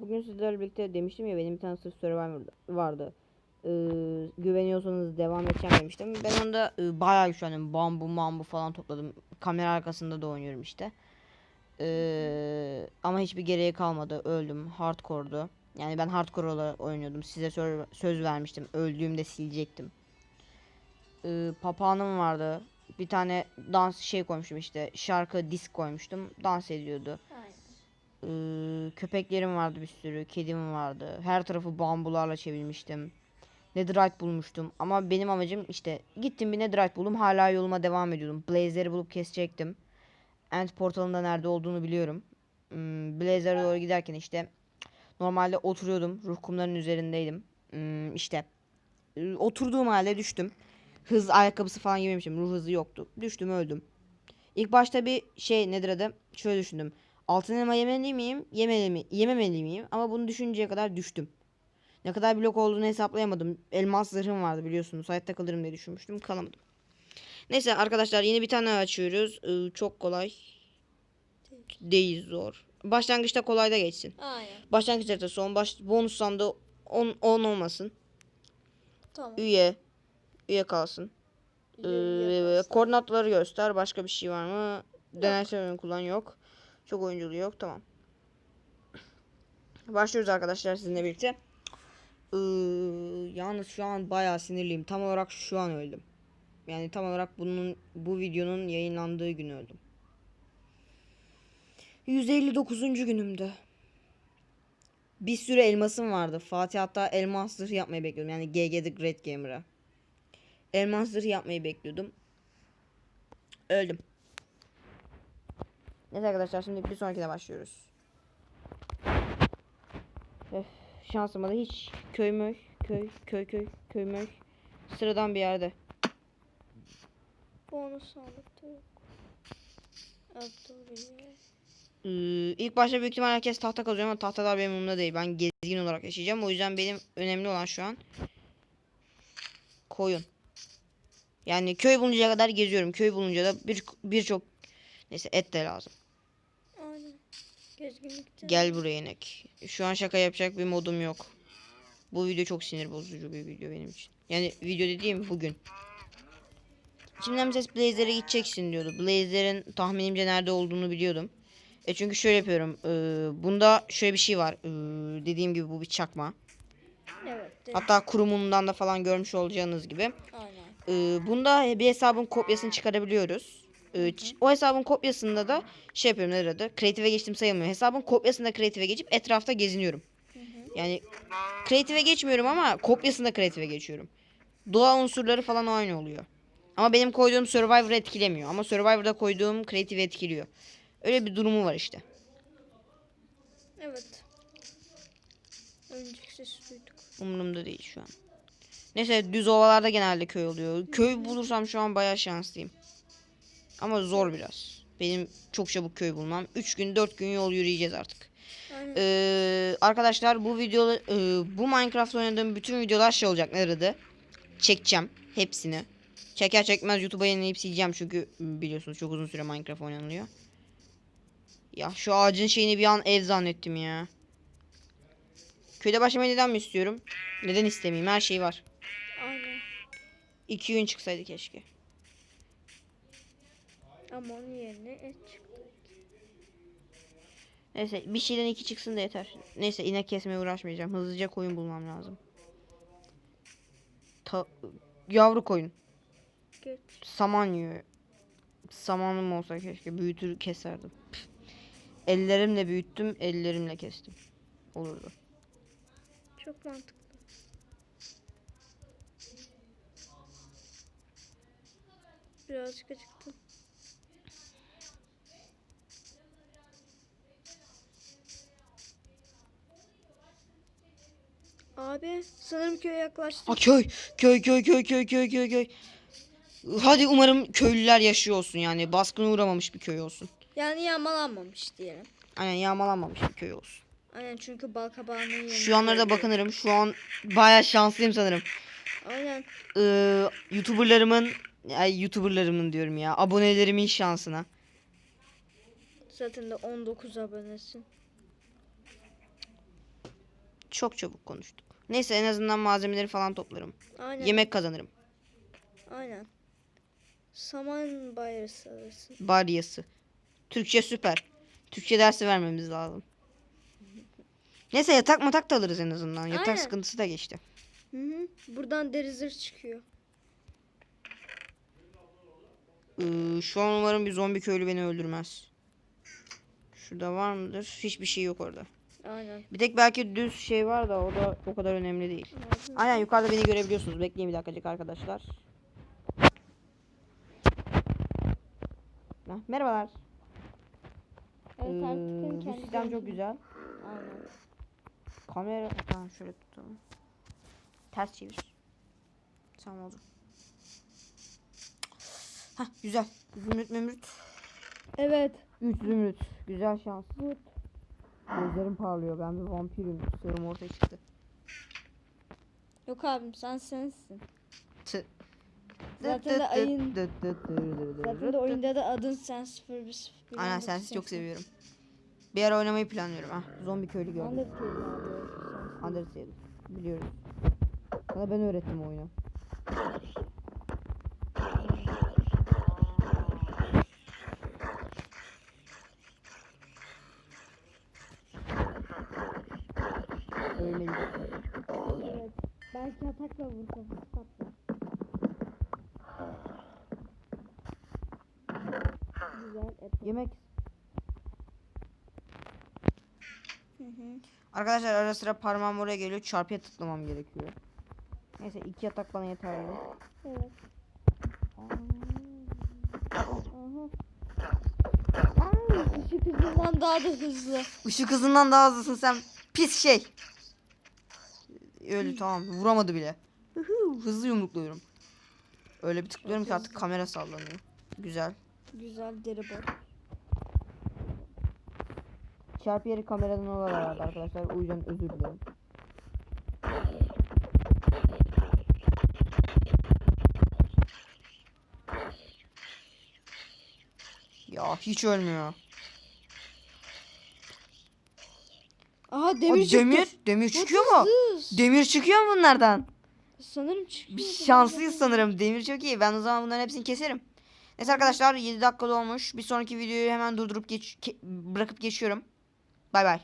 bugün sizlerle birlikte demiştim ya benim bir tane sırf Survivor vardı. Ee, güveniyorsanız devam edeceğim demiştim. Ben onda e, bayağı güçlendim. Bambu mambu falan topladım. Kamera arkasında da oynuyorum işte. Ee, ama hiçbir gereği kalmadı. Öldüm. Hardcore'du. Yani ben hardcore olarak oynuyordum. Size sö- söz vermiştim. Öldüğümde silecektim. Ee, papağanım vardı. Bir tane dans şey koymuştum işte. Şarkı disk koymuştum. Dans ediyordu. Ee, köpeklerim vardı bir sürü. Kedim vardı. Her tarafı bambularla çevirmiştim. Netherite bulmuştum. Ama benim amacım işte gittim bir Netherite buldum. Hala yoluma devam ediyordum. Blaze'leri bulup kesecektim. End portalında nerede olduğunu biliyorum. Hmm, Blaze'lere doğru giderken işte normalde oturuyordum. Ruh kumlarının üzerindeydim. Hmm, işte oturduğum halde düştüm. Hız ayakkabısı falan giymemişim. Ruh hızı yoktu. Düştüm öldüm. İlk başta bir şey nedir adı? Şöyle düşündüm. Altın elma yemeli miyim? Yemeli mi? Yememeli miyim? Ama bunu düşünceye kadar düştüm. Ne kadar blok olduğunu hesaplayamadım. Elmas zırhım vardı biliyorsunuz. Hayatta kalırım diye düşünmüştüm. Kalamadım. Neyse arkadaşlar yeni bir tane açıyoruz. Ee, çok kolay. Değil zor. Başlangıçta kolay da geçsin. Aynen. Başlangıç haritası son baş bonus sandığı 10 10 olmasın. Tamam. Üye. Üye kalsın. İyi, Ee, yaparsın. koordinatları göster. Başka bir şey var mı? Deneysel kullan yok. Çok oyunculuğu yok. Tamam. Başlıyoruz arkadaşlar sizinle birlikte. Ee, yalnız şu an bayağı sinirliyim. Tam olarak şu an öldüm. Yani tam olarak bunun bu videonun yayınlandığı gün öldüm. 159. günümde. Bir sürü elmasım vardı. Fatih hatta elmas yapmayı bekliyordum. Yani GG The Great Gamer'a. Elmas yapmayı bekliyordum. Öldüm. Neyse arkadaşlar şimdi bir sonrakine başlıyoruz. Öf, şansıma da hiç köy mü köy köy köy köy mü sıradan bir yerde. Bonus sandıkta yok. Ee, ilk başta büyük ihtimal herkes tahta kazıyor ama tahtalar benim umurumda değil. Ben gezgin olarak yaşayacağım. O yüzden benim önemli olan şu an koyun. Yani köy buluncaya kadar geziyorum. Köy bulunca da bir birçok neyse et de lazım. Gezginlikte. Gel buraya inek. Şu an şaka yapacak bir modum yok. Bu video çok sinir bozucu bir video benim için. Yani video dediğim bugün. Şimdiden ses Blazer'e gideceksin diyordu. Blazer'in tahminimce nerede olduğunu biliyordum. E çünkü şöyle yapıyorum. Ee, bunda şöyle bir şey var. Ee, dediğim gibi bu bir çakma. Evet. Hatta kurumundan da falan görmüş olacağınız gibi. Aynen. Ee, bunda bir hesabın kopyasını çıkarabiliyoruz. Ee, ç- o hesabın kopyasında da şey yapıyorum nedir adı? Creative'e geçtim sayılmıyor. Hesabın kopyasında Creative'e geçip etrafta geziniyorum. Yani Creative'e geçmiyorum ama kopyasında Creative'e geçiyorum. Doğa unsurları falan aynı oluyor. Ama benim koyduğum Survivor'ı etkilemiyor. Ama Survivor'da koyduğum Creative'i etkiliyor. Öyle bir durumu var işte. Evet. Önceki sesi duyduk. Umurumda değil şu an. Neyse düz ovalarda genelde köy oluyor. Köy bulursam şu an bayağı şanslıyım. Ama zor biraz. Benim çok çabuk köy bulmam. 3 gün 4 gün yol yürüyeceğiz artık. Aynen. Ee, arkadaşlar bu video e, bu Minecraft oynadığım bütün videolar şey olacak nerede? Çekeceğim hepsini. Çeker çekmez YouTube'a yenileyip sileceğim çünkü biliyorsunuz çok uzun süre Minecraft oynanılıyor. Ya şu ağacın şeyini bir an ev zannettim ya. Köyde başlamayı neden mi istiyorum? Neden istemeyeyim? Her şey var. Aynen. İki gün çıksaydı keşke. Ama onun yerine et çıktı. Neyse bir şeyden iki çıksın da yeter. Neyse inek kesmeye uğraşmayacağım. Hızlıca koyun bulmam lazım. Ta yavru koyun. Geç. Saman yiyor. Samanım olsa keşke büyütür keserdim. Püf. Ellerimle büyüttüm, ellerimle kestim. Olurdu. Çok mantıklı. Birazcık acıktım. Abi sanırım köye yaklaştık. Ha köy, köy, köy, köy, köy, köy, köy, köy. Hadi umarım köylüler yaşıyor olsun yani. Baskına uğramamış bir köy olsun. Yani yağmalanmamış diyelim. Aynen yağmalanmamış bir köy olsun. Aynen çünkü bal kabağının yanında. Şu anlara da bakınırım. Şu an bayağı şanslıyım sanırım. Aynen. Ee, YouTuber'larımın, ay YouTuber'larımın diyorum ya. Abonelerimin şansına. Zaten de 19 abonesin. Çok çabuk konuştuk. Neyse en azından malzemeleri falan toplarım. Aynen. Yemek kazanırım. Aynen. Saman bayrası alırsın. Bariyası. Türkçe süper. Türkçe dersi vermemiz lazım. Neyse yatak matak da alırız en azından. Yatak Aynen. sıkıntısı da geçti. Hı hı. Buradan deri zırh çıkıyor. Ee, şu an umarım bir zombi köylü beni öldürmez. Şurada var mıdır? Hiçbir şey yok orada. Aynen. Bir tek belki düz şey var da o da o kadar önemli değil. Aynen yukarıda beni görebiliyorsunuz. Bekleyin bir dakikacık arkadaşlar. Heh, merhabalar. Evet, Ee, bu sistem çok güzel. Aynen. Kamera tamam şöyle tutalım. Ters çevir. Tamam oldu. Hah güzel. Zümrüt mümrüt. Evet. 3 zümrüt. Güzel şans. Gözlerim parlıyor. Ben bir vampirim. Sırrım ortaya çıktı. Yok abim sen sensin. Tı. Zaten de ayın zaten de oyunda da adın sen 01 Aynen sensiz çok seviyorum. Bir ara oynamayı planlıyorum. Ah, zombi köylü gördüm. Undertale abi. Undertale. Biliyorum. Sana ben öğrettim oyunu. Öyle bir Evet. Belki atakla vur kafası patlar. Güzel et. Yemek. Hı hı. Arkadaşlar ara sıra parmağım oraya geliyor. Çarpıya tıklamam gerekiyor. Neyse iki yatak bana yeterli. Evet. Işık hızından daha da hızlı. Işık hızından daha hızlısın sen. Pis şey. Öyle tamam. Vuramadı bile. Hızlı yumrukluyorum. Öyle bir tıklıyorum ki artık kamera sallanıyor. Güzel. Güzel deri bol. Çarpı yeri kameradan olarak arkadaşlar. O yüzden özür dilerim. Ya hiç ölmüyor. Aha Demir, çıktı. demir, demir çıkıyor mu? Hız. Demir çıkıyor mu bunlardan? Sanırım çıkıyor. Biz şanslıyız sanırım. Demir çok iyi. Ben o zaman bunların hepsini keserim. Neyse arkadaşlar 7 dakika olmuş. Bir sonraki videoyu hemen durdurup geç ke- bırakıp geçiyorum. Bay bay.